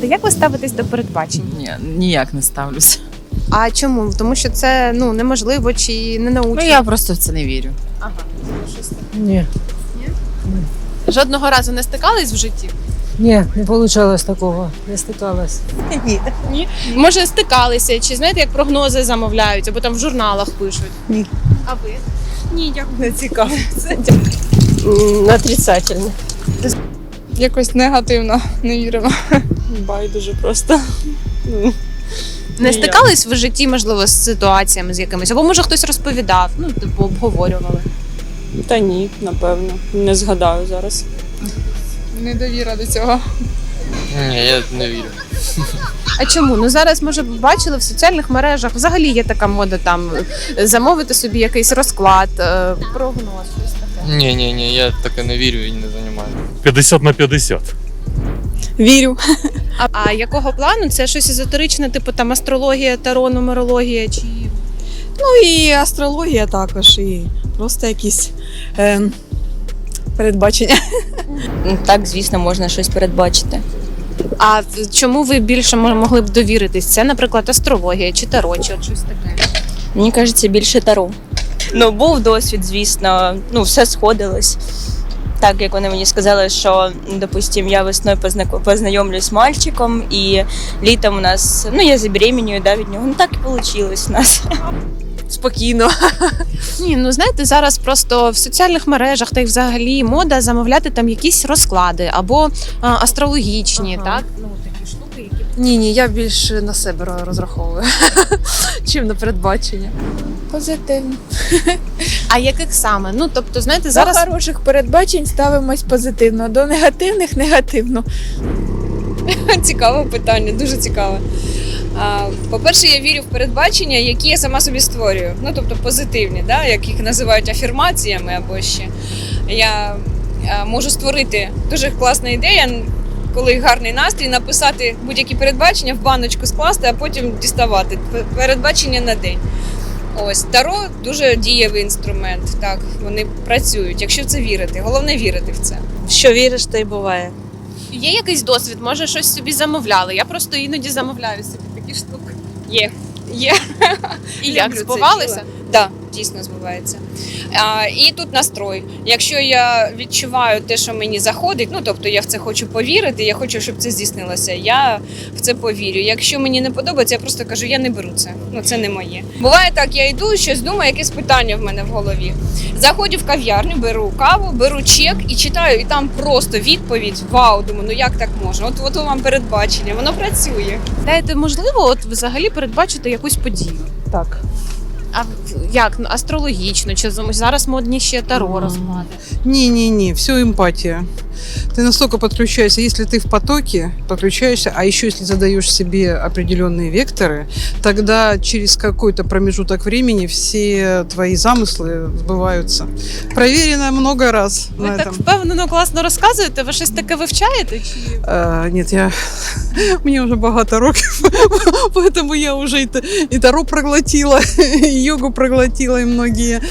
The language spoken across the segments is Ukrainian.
Та як ви ставитесь до передбачень? Ні, ніяк не ставлюся. А чому? Тому що це ну неможливо чи не научно? Ну я просто в це не вірю. Ага. Ні, Жодного разу не стикались в житті? ні, не вийшло такого, не стикалась. Ні. Може, стикалися, чи знаєте, як прогнози замовляють, або там в журналах пишуть? Ні. А ви? Ні, дякую. Не цікаво. Отрицательно. Якось негативно не віримо. Байдуже просто. Ну, Не стикались в житті, можливо, з ситуаціями з якимись, або може хтось розповідав, ну типу обговорювали. Та ні, напевно. Не згадаю зараз. Недовіра до цього. Ні, я не вірю. А чому? Ну зараз може бачили в соціальних мережах. Взагалі є така мода там е, замовити собі якийсь розклад, е, прогноз, щось таке. Ні, ні, ні, я таке не вірю і не займаю. 50 на 50. Вірю. А, а якого плану? Це щось езотеричне, типу там астрологія, таро, нумерологія чи Ну і астрологія також, і просто якісь е, передбачення. Так, звісно, можна щось передбачити. а чому ви більше могли б довіритись? Це, наприклад, астрологія чи таро, чи от щось таке. Мені кажеться, більше таро. Ну, був досвід, звісно, ну, все сходилось. Так, як вони мені сказали, що, допустим, я весною познайомлюсь з мальчиком, і літом у нас, ну, я забеременію да, від нього. Ну так і вийшло у нас. Спокійно. Ні, ну знаєте, зараз просто в соціальних мережах та й взагалі мода замовляти там якісь розклади або а, астрологічні, Ага. так? Ні, ні, я більше на себе розраховую, чим на передбачення. Позитивно. А яких саме? Ну тобто, знаєте, Зараз... До хороших передбачень ставимось позитивно, до негативних негативно. Цікаве питання, дуже цікаве. По-перше, я вірю в передбачення, які я сама собі створюю. Ну, тобто позитивні, да? як їх називають афірмаціями або ще. Я можу створити дуже класна ідея, коли гарний настрій, написати будь-які передбачення, в баночку скласти, а потім діставати. Передбачення на день. Ось Таро дуже дієвий інструмент. Так, вони працюють, якщо в це вірити. Головне вірити в це. Що віриш, то й буває. є якийсь досвід, може щось собі замовляли. Я просто іноді замовляю собі такі штуки. Є. Є. І як збувалися? Так, дійсно збувається. А, і тут настрой. Якщо я відчуваю те, що мені заходить, ну тобто я в це хочу повірити, я хочу, щоб це здійснилося. Я в це повірю. Якщо мені не подобається, я просто кажу, я не беру це. Ну це не моє. Буває так, я йду, щось думаю, якесь питання в мене в голові. Заходжу в кав'ярню, беру каву, беру чек і читаю, і там просто відповідь. Вау, думаю, ну як так можна? От от вам передбачення, воно працює. Знаєте, можливо, от взагалі передбачити якусь подію. Так. А як ну, астрологічно, чи зараз модні ще таро розклади? Ні, ні, ні, все эмпатия. Ты настолько подключаешься, если ты в потоке, подключаешься, а еще если задаешь себе определенные векторы, тогда через какой-то промежуток времени все твои замыслы сбываются. Проверено много раз Ви на так этом. впевнено класно розказуєте. Ви щось таке вивчаєте? Чи А, нет, я мне уже богато років, поэтому я уже и, т- и таро проглотила, и йогу проглотила, и многие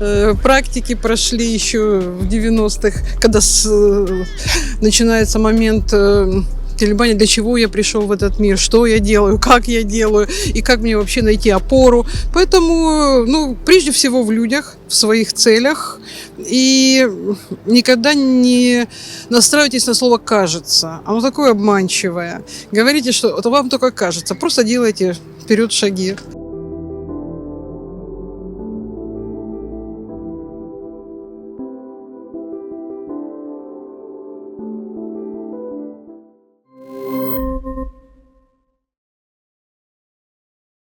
э, практики прошли еще в 90-х, когда с- э, начинается момент э, колебания, для чего я пришел в этот мир, что я делаю, как я делаю, и как мне вообще найти опору. Поэтому, э, ну, прежде всего в людях, в своих целях, и никогда не настраивайтесь на слово «кажется». Оно такое обманчивое. Говорите, что это вам только кажется. Просто делайте вперед шаги.